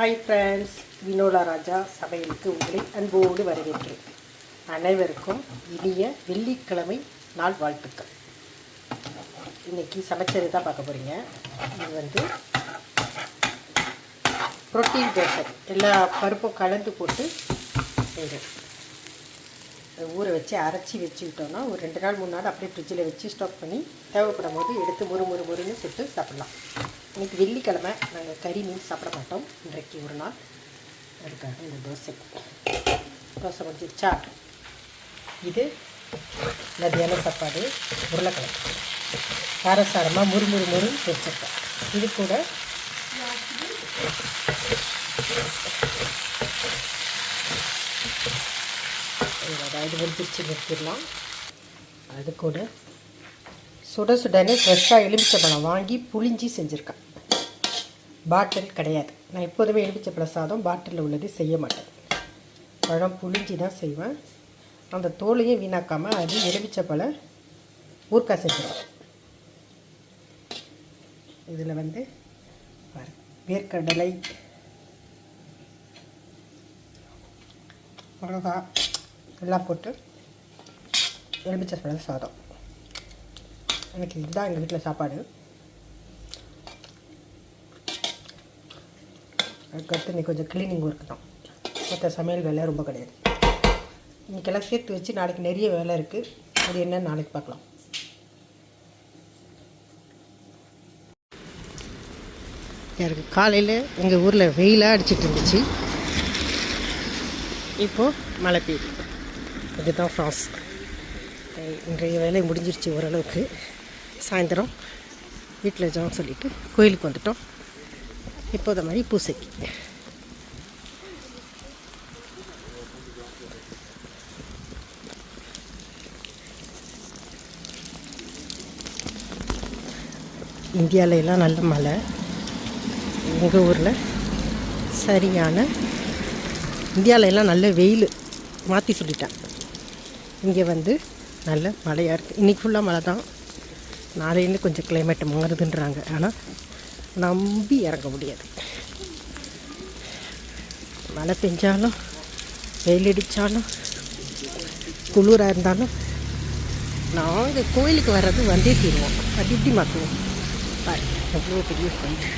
Hi friends Vinola ராஜா சமையலுக்கு உங்களை அன்போடு வரவேற்கிறேன். அனைவருக்கும் இனிய வெள்ளிக்கிழமை நாள் வாழ்த்துக்கள். இன்றைக்கி சமைச்சது தான் பார்க்க போகிறீங்க இது வந்து புரோட்டீன் தோசை எல்லா பருப்பும் கலந்து போட்டு செய்கிறேன் ஊற வச்சு அரைச்சி வச்சு விட்டோம்னா ஒரு ரெண்டு நாள் மூணு நாள் அப்படியே ஃப்ரிட்ஜில் வச்சு ஸ்டாக் பண்ணி தேவைப்படும் போது எடுத்து முறு முறு முறுன்னு சுட்டு சாப்பிட்லாம். இன்றைக்கி வெள்ளிக்கிழமை நாங்கள் கறி மீன் சாப்பிட மாட்டோம். இன்றைக்கு ஒரு நாள். அதுக்காக இந்த தோசை. தோசை முடிஞ்சிருச்சா இது மதியான சாப்பாடு. உருளைக்கிழங்கு. காரசாரமாக முறு முறுன்னு முறு வச்சுருக்கேன் இது கூட இது முடிஞ்சிருச்சு நிறுத்திடலாம். அது கூட சுட சுடனே ஃப்ரெஷ்ஷாக எலுமிச்சை பழம் வாங்கி புளிஞ்சி செஞ்சுருக்கேன் பாட்டில் கிடையாது. நான் எப்போதுமே எலுமிச்சப்பழ சாதம் பாட்டிலில் உள்ளது செய்ய மாட்டேன். பழம் புளிஞ்சி தான் செய்வேன். அந்த தோலையும் வீணாக்காமல் அது எலுமிச்சப்பழ ஊறுக்காய் செஞ்சிருவேன். இதில் வந்து வேர்க்கடலை மிளகா எல்லாம் போட்டு எலுமிச்சப்பழ சாதம் எனக்கு இதுதான் எங்கள் வீட்டில் சாப்பாடு. அதுக்கடுத்து இன்னைக்கு கொஞ்சம் க்ளீனிங் ஒர்க் தான். மற்ற சமையல் வேலை ரொம்ப கிடையாது. இன்றைக்கெல்லாம் சேர்த்து வச்சு நாளைக்கு நிறைய வேலை இருக்குது அது என்னன்னு நாளைக்கு பார்க்கலாம். எனக்கு காலையில் எங்கள் ஊரில் வெயிலாக அடிச்சிட்டு இருந்துச்சு. இப்போது மழை பெய்யுது. இதுதான் ஃப்ரான்ஸ் இன்றைய வேலை முடிஞ்சிருச்சு ஓரளவுக்கு. சாயந்தரம் வீட்டில் ஜாம் சொல்லிவிட்டு கோயிலுக்கு வந்துட்டோம். இப்போத மாதிரி பூசைக்கு இந்தியாவில எல்லாம் நல்ல மழை. எங்கள் ஊரில் சரியான இந்தியாவில எல்லாம் நல்ல வெயில். மாற்றி சொல்லிட்டேன். இங்கே வந்து நல்ல மழையாக இருக்குது இன்றைக்கி ஃபுல்லாக மழை தான் நாளையிலேருந்து கொஞ்சம் கிளைமேட் மாறுதுன்றாங்க. ஆனால் நம்பி இறங்க முடியாது. மழை பெஞ்சாலும் வெயில் அடித்தாலும் குளிராக இருந்தாலும் நாங்கள் கோயிலுக்கு வர்றது வந்தே தீருவோம். அது இப்படி மாற்றுவோம் பாரு எவ்வளோ பெரிய கோயில்.